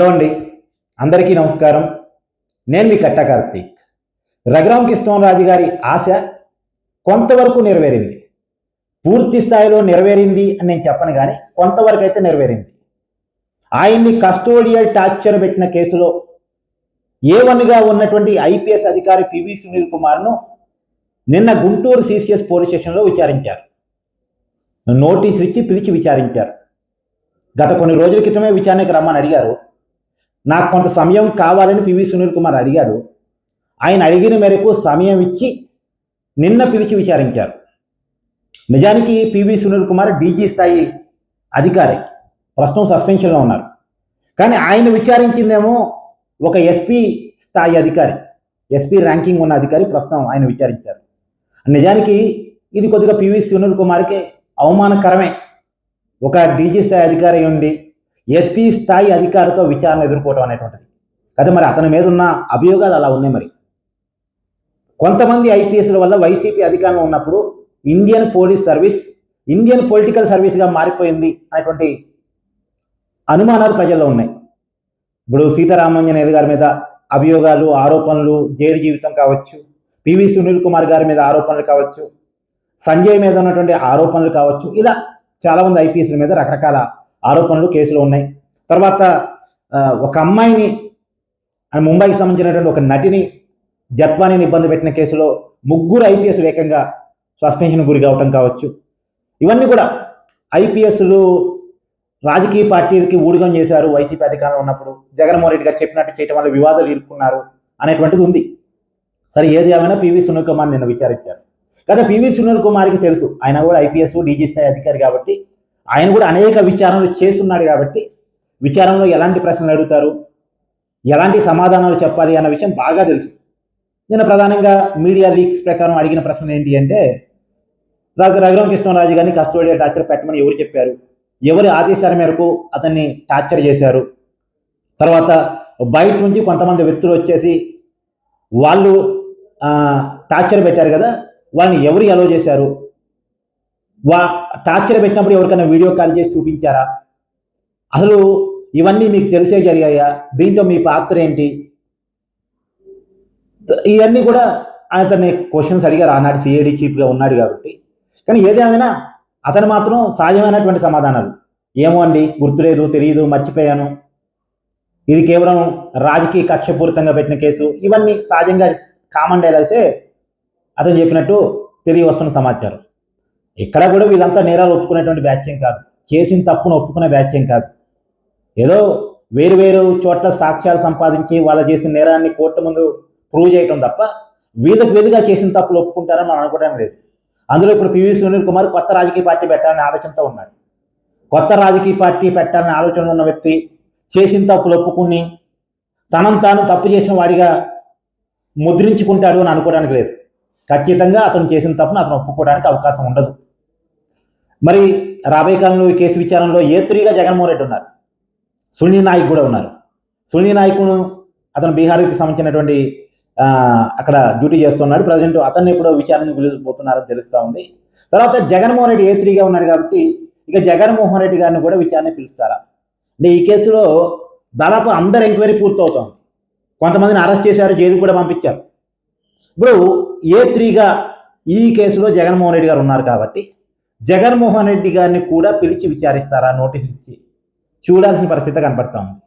Hello అండి. అందరికీ నమస్కారం. నేను మీ కట్ట కార్తీక్. రఘురామ్ కృష్ణరాజు గారి ఆశ కొంతవరకు నెరవేరింది. పూర్తి స్థాయిలో నెరవేరింది అని నేను చెప్పను కానీ కొంతవరకు అయితే నెరవేరింది. ఆయన్ని కస్టోడియల్ టార్చర్ పెట్టిన కేసులో ఏ వన్గా ఉన్నటువంటి ఐపీఎస్ అధికారి పివి సునీల్ కుమార్ను నిన్న గుంటూరు సిసిఎస్ పోలీస్ స్టేషన్లో విచారించారు. నోటీసులు ఇచ్చి పిలిచి విచారించారు. గత కొన్ని రోజుల క్రితమే విచారణకు రమ్మని అడిగారు. నాకు కొంత సమయం కావాలని పివి సునీల్ కుమార్ అడిగారు. ఆయన అడిగిన మేరకు సమయం ఇచ్చి నిన్న పిలిచి విచారించారు. నిజానికి పివి సునీల్ కుమార్ డీజీ స్థాయి అధికారి. ప్రస్తుతం సస్పెన్షన్లో ఉన్నారు. కానీ ఆయన విచారించిందేమో ఒక ఎస్పీ స్థాయి అధికారి. ఎస్పీ ర్యాంకింగ్ ఉన్న అధికారి ప్రస్తుతం ఆయన విచారించారు. నిజానికి ఇది కొద్దిగా పివి సునీల్ కుమార్కి అవమానకరమే. ఒక డీజీ స్థాయి అధికారి ఉండి ఎస్పీ స్థాయి అధికారితో విచారణ ఎదుర్కోవటం అనేటువంటిది. అయితే మరి అతని మీద ఉన్న అభియోగాలు అలా ఉన్నాయి మరి? కొంతమంది ఐపీఎస్ల వల్ల వైసీపీ అధికారంలో ఉన్నప్పుడు Indian police service Indian political సర్వీస్గా మారిపోయింది అనేటువంటి అనుమానాలు ప్రజల్లో ఉన్నాయి. ఇప్పుడు సీతారామంజనేయులు గారి మీద అభియోగాలు ఆరోపణలు జైలు జీవితం కావచ్చు పివి సునీల్ కుమార్ గారి మీద ఆరోపణలు కావచ్చు సంజయ్ మీద ఉన్నటువంటి ఆరోపణలు కావచ్చు ఇలా చాలామంది ఐపీఎస్ల మీద రకరకాల ఆరోపణలు కేసులు ఉన్నాయి. తర్వాత ఒక అమ్మాయిని ముంబైకి సంబంధించినటువంటి ఒక నటిని జత్వానీని ఇబ్బంది పెట్టిన కేసులో ముగ్గురు ఐపీఎస్ ఏకంగా సస్పెన్షన్ గురి కావటం కావచ్చు. ఇవన్నీ కూడా ఐపీఎస్లు రాజకీయ పార్టీలకి ఊడిగం చేశారు. వైసీపీ అధికారంలో ఉన్నప్పుడు జగన్మోహన్ రెడ్డి గారు చెప్పినట్టు చేయటం వల్ల వివాదాలు ఇరుక్కున్నారు అనేటువంటిది ఉంది. సరే ఏది ఏమైనా పివి సునీల్ కుమార్ నిన్న విచారించారు. కానీ పివి సునీల్ కుమార్కి తెలుసు ఆయన కూడా ఐపీఎస్ డీజీ స్థాయి అధికారి కాబట్టి ఆయన కూడా అనేక విచారణలు చేస్తున్నాడు కాబట్టి విచారణలో ఎలాంటి ప్రశ్నలు అడుగుతారు? ఎలాంటి సమాధానాలు చెప్పాలి అన్న విషయం బాగా తెలుసు. నేను ప్రధానంగా మీడియా లీక్స్ ప్రకారం అడిగిన ప్రశ్నలు ఏంటి అంటే రఘురామ కృష్ణరాజు గారిని కస్టోడియల్ టార్చర్ పెట్టమని ఎవరు చెప్పారు? ఎవరి ఆదేశాల మేరకు అతన్ని టార్చర్ చేశారు? తర్వాత బయట నుంచి కొంతమంది వ్యక్తులు వచ్చేసి వాళ్ళు టార్చర్ పెట్టారు కదా వాళ్ళని ఎవరు ఎలో చేశారు? వా టార్చర్ పెట్టినప్పుడు ఎవరికైనా వీడియో కాల్ చేసి చూపించారా? అసలు ఇవన్నీ మీకు తెలిసే జరిగాయా? దీంట్లో మీ పాత్ర ఏంటి? ఇవన్నీ కూడా అతన్ని క్వశ్చన్స్ అడిగారు. ఆనాడు సిఐడి చీఫ్గా ఉన్నాడు కాబట్టి. కానీ ఏదేమైనా అతను మాత్రం సహజమైనటువంటి సమాధానాలు. ఏమో అండి గుర్తులేదు తెలియదు మర్చిపోయాను. ఇది కేవలం రాజకీయ కక్షపూరితంగా పెట్టిన కేసు. ఇవన్నీ సహజంగా కామన్ డైలాగ్సే అతను చెప్పినట్టు తెలియవస్తున్న వస్తున్న సమాచారం. ఇక్కడ కూడా వీళ్ళంతా నేరాలు ఒప్పుకునేటువంటి వ్యాఖ్యం కాదు. చేసిన తప్పును ఒప్పుకునే వ్యాఖ్యం కాదు. ఏదో వేరు వేరు చోట్ల సాక్ష్యాలు సంపాదించి వాళ్ళు చేసిన నేరాన్ని కోర్టు ముందు ప్రూవ్ చేయటం తప్ప వీళ్ళకి వీలుగా చేసిన తప్పులు ఒప్పుకుంటారని మనం అనుకోవడం లేదు. అందులో ఇప్పుడు పివి సునీల్ కుమార్ కొత్త రాజకీయ పార్టీ పెట్టాలనే ఆలోచనతో ఉన్నాడు. కొత్త రాజకీయ పార్టీ పెట్టాలనే ఆలోచన ఉన్న వ్యక్తి చేసిన తప్పులు ఒప్పుకుని తనను తాను తప్పు చేసిన వాడిగా ముద్రించుకుంటాడు అని అనుకోవడానికి లేదు. ఖచ్చితంగా అతను చేసిన తప్పును అతను ఒప్పుకోవడానికి అవకాశం ఉండదు. మరి రాబోయే కాలంలో ఈ కేసు విచారణలో ఏ త్రీగా జగన్మోహన్ రెడ్డి ఉన్నారు? సునీల్ నాయక్ కూడా ఉన్నారు. సునీల్ నాయకును అతను బీహార్కి సంబంధించినటువంటి అక్కడ డ్యూటీ చేస్తున్నాడు. ప్రజెంట్ అతన్ని ఎప్పుడో విచారణకు పిలిచిపోతున్నారని తెలుస్తూ ఉంది. తర్వాత జగన్మోహన్ రెడ్డి ఏ త్రీగా ఉన్నాడు కాబట్టి ఇక జగన్మోహన్ రెడ్డి గారిని కూడా విచారణ పిలుస్తారా? అంటే ఈ కేసులో దాదాపు అందరు ఎంక్వైరీ పూర్తవుతోంది. కొంతమందిని అరెస్ట్ చేశారు జైలుకు కూడా పంపించారు. ఇప్పుడు ఏ త్రీగా ఈ కేసులో జగన్మోహన్ రెడ్డి గారు ఉన్నారు కాబట్టి జగన్మోహన్ రెడ్డి గారిని కూడా పిలిచి విచారిస్తారా? నోటీస్ ఇచ్చి చూడాల్సిన పరిస్థితి కనపడతా ఉంది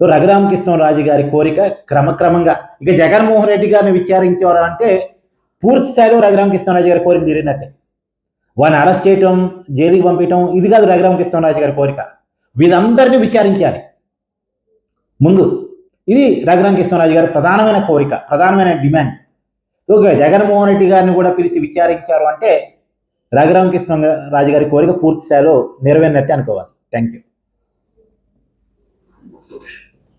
సో రఘురామకృష్ణరాజు గారి కోరిక క్రమక్రమంగా ఇక జగన్మోహన్ రెడ్డి గారిని విచారించేవారు అంటే పూర్తి స్థాయిలో రఘురామకృష్ణరాజు గారి కోరిక తీరినట్టే. వాడిని అరెస్ట్ చేయటం జైలుకి పంపించడం ఇది కాదు రఘురామకృష్ణరాజు గారి కోరిక. వీళ్ళందరినీ విచారించాలి. ముందు ఇది రఘురామకృష్ణరాజు గారి ప్రధానమైన కోరిక ప్రధానమైన డిమాండ్. సో జగన్మోహన్ రెడ్డి గారిని కూడా పిలిచి విచారించారు అంటే రాఘరామకృష్ణ రాజు గారి కోరిక పూర్తి స్థాయిలో నెరవేరినట్టే అనుకోవాలి. Thank you